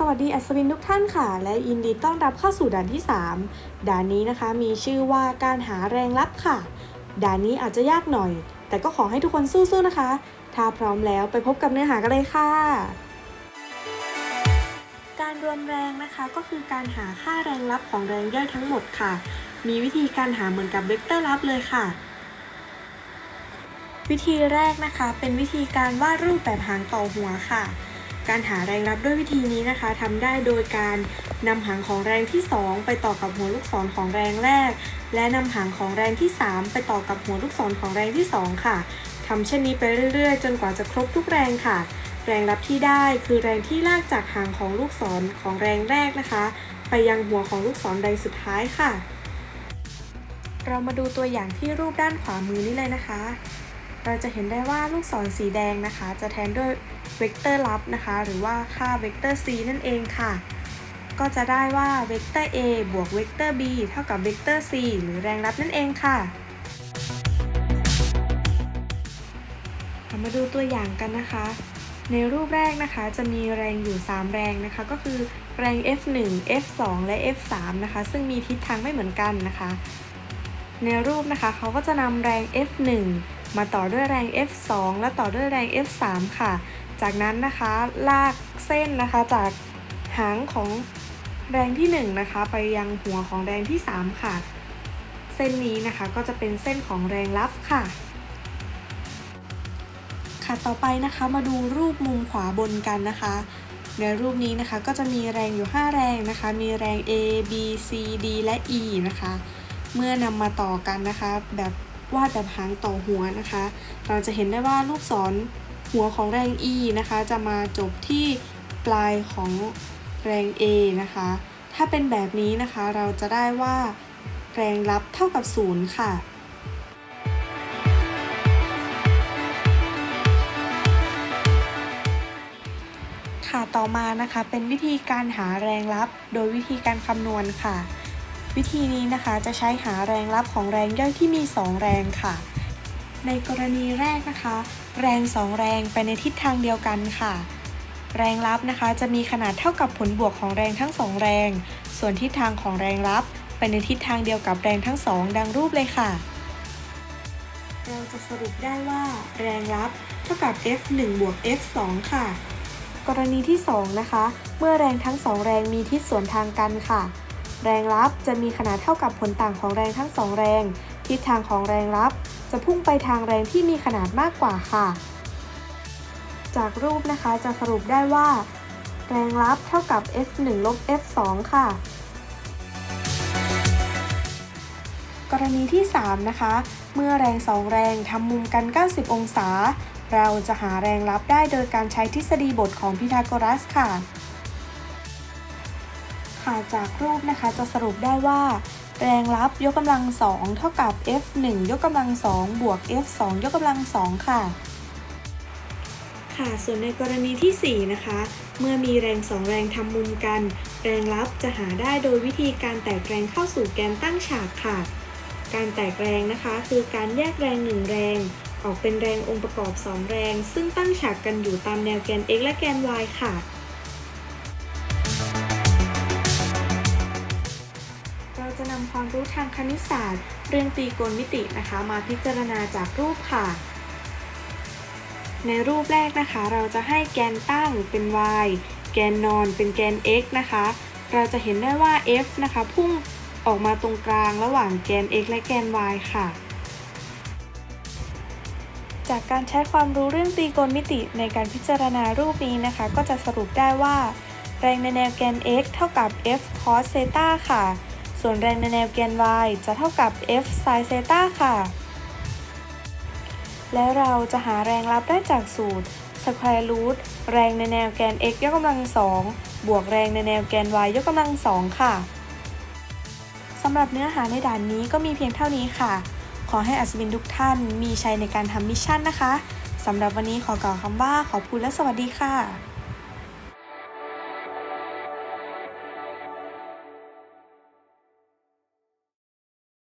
สวัสดีอัศวินทุกท่านค่ะ และยินดีต้อนรับเข้าสู่ด่านที่ 3 ด่านนี้นะคะมีชื่อว่าการหาแรงลับค่ะ ด่านนี้อาจจะยากหน่อย แต่ก็ขอให้ทุกคนสู้ๆนะคะ ถ้าพร้อมแล้วไปพบกับเนื้อหากันเลยค่ะ การรวมแรงนะคะก็คือการหาค่าแรงลับของแรงย่อยทั้งหมดค่ะ มีวิธีการหาเหมือนกับเวกเตอร์ลับเลยค่ะ วิธีแรกนะคะ เป็นวิธีการวาดรูปแบบหางต่อหัวค่ะ การหาแรงรับด้วยวิธีนี้นะคะทำได้โดยการนำหางของแรงที่ 2 ไปต่อกับหัวลูกศรของแรงแรก และนำหางของแรงที่ 3 ไปต่อกับหัวลูกศรของแรงที่ 2 ค่ะทำเช่นนี้ไปเรื่อยๆ จนกว่าจะครบทุกแรงค่ะ แรงรับที่ได้คือแรงที่ลากจากหางของลูกศรของแรงแรกนะคะ ไปยังหัวของลูกศรแรงสุดท้ายค่ะ เรามาดูตัวอย่างที่รูปด้านขวามือนี้เลยนะคะ เราจะเห็นได้ว่าลูกศรสีแดงนะคะ จะแทนด้วยเวกเตอร์ลับนะคะ หรือว่าค่าเวกเตอร์ c นั่นเองค่ะ ก็จะได้ว่าเวกเตอร์ a บวกเวกเตอร์ b เท่ากับเวกเตอร์ c หรือแรงรับนั่นเองค่ะมาดูตัวอย่างกันนะคะ ในรูปแรกนะคะจะมีแรงอยู่ 3 แรงนะคะ ก็คือแรง F1 F2 และ F3 นะคะ ซึ่งมีทิศทางไม่เหมือนกันนะคะ ในรูปนะคะเขาก็จะนำแรง F1 มาต่อด้วยแรง F2 และต่อด้วยแรง F3 ค่ะ จากนั้นนะคะลากเส้นนะคะจากหางของแรงที่1นะคะไปยังหัวของแรงที่ 3 ค่ะ เส้นนี้นะคะก็จะเป็นเส้นของแรงรับค่ะ ค่ะต่อไปนะคะมาดูรูปมุมขวาบนกันนะคะ ในรูปนี้นะคะก็จะมีแรงอยู่ 5 แรงนะคะ มีแรง A B C D และ E นะคะ เมื่อนำมาต่อกันนะคะ แบบวาดแบบหางต่อหัวนะคะ เราจะเห็นได้ว่าลูกศรหัวของแรง E นะคะ จะมาจบที่ปลายของแรง A นะคะ ถ้าเป็นแบบนี้นะคะเราจะได้ว่าแรงรับเท่ากับ 0 ค่ะค่ะต่อมานะคะเป็นวิธีการหาแรงรับโดยวิธีการคำนวณค่ะ วิธีนี้นะคะจะใช้หาแรงรับของแรงย่อยที่มี 2 แรงค่ะ ในกรณีแรกนะคะ แรง 2 แรงไปในทิศทางเดียวกันค่ะ แรงรับนะคะจะมีขนาดเท่ากับผลบวกของแรงทั้ง 2 แรง ส่วนทิศทางของแรงรับไปในทิศทางเดียวกับแรงทั้ง2ดังรูปเลยค่ะ เราจะสรุปได้ว่า แรงรับเท่ากับ F1 บวก F2 ค่ะ กรณีที่ 2 นะคะ เมื่อแรงทั้ง 2 แรงมีทิศสวนทางกันค่ะ แรงรับจะมีขนาดเท่ากับผลต่างของแรงทั้ง2แรง ทิศทางของแรงรับ จะพุ่งไปทางแรงที่มีขนาดมากกว่าค่ะ จากรูปนะคะจะสรุปได้ว่า แรงรับเท่ากับ F1 ลบ F2 ค่ะ กรณีที่ 3 นะคะ เมื่อแรง2แรงทำมุมกัน 90 องศา เราจะหาแรงรับได้โดยการใช้ทฤษฎีบทของพีทาโกรัสค่ะ ค่ะจากรูปนะคะจะสรุปได้ว่า แรงรับยกกำลัง 2 เท่ากับ F1 ยกกำลัง 2 บวก F2 ยกกำลัง 2 ค่ะ ค่ะ ส่วนในกรณีที่ 4 นะคะ เมื่อมีแรง 2 แรงทำมุมกัน แรงรับจะหาได้โดยวิธีการแตกแรงเข้าสู่แกนตั้งฉากค่ะ การแตกแรงนะคะ คือการแยกแรง 1 แรงออกเป็นแรงองค์ประกอบ 2 แรง ซึ่งตั้งฉากกันอยู่ตามแนวแกน x และแกน y ค่ะ ทางคณิตศาสตร์ เรื่องตรีโกณมิตินะคะ มาพิจารณาจากรูปค่ะ ในรูปแรกนะคะ เราจะให้แกนตั้งเป็น y แกนนอนเป็นแกน x นะคะ เราจะเห็นได้ว่า f นะคะ พุ่งออกมาตรงกลางระหว่างแกน x และแกน y ค่ะ จากการใช้ความรู้เรื่องตรีโกณมิติในการพิจารณารูปนี้นะคะ ก็จะสรุปได้ว่า แรงในแนวแกน x เท่ากับ f cos เซตาค่ะ ส่วนแรงในแนวแกน y จะเท่ากับ f sin เซตาค่ะ แล้วเราจะหาแรงรับได้จากสูตร square root แรงในแนวแกน x ยกกำลัง2บวกแรงในแนวแกน y ยกกำลัง2ค่ะสำหรับเนื้อหาในด่านนี้ก็มีเพียงเท่านี้ค่ะ ขอให้อัศวินทุกท่านมีชัยในการทำมิชชั่นนะคะสำหรับวันนี้ขอกล่าวคำว่าขอบคุณและสวัสดีค่ะ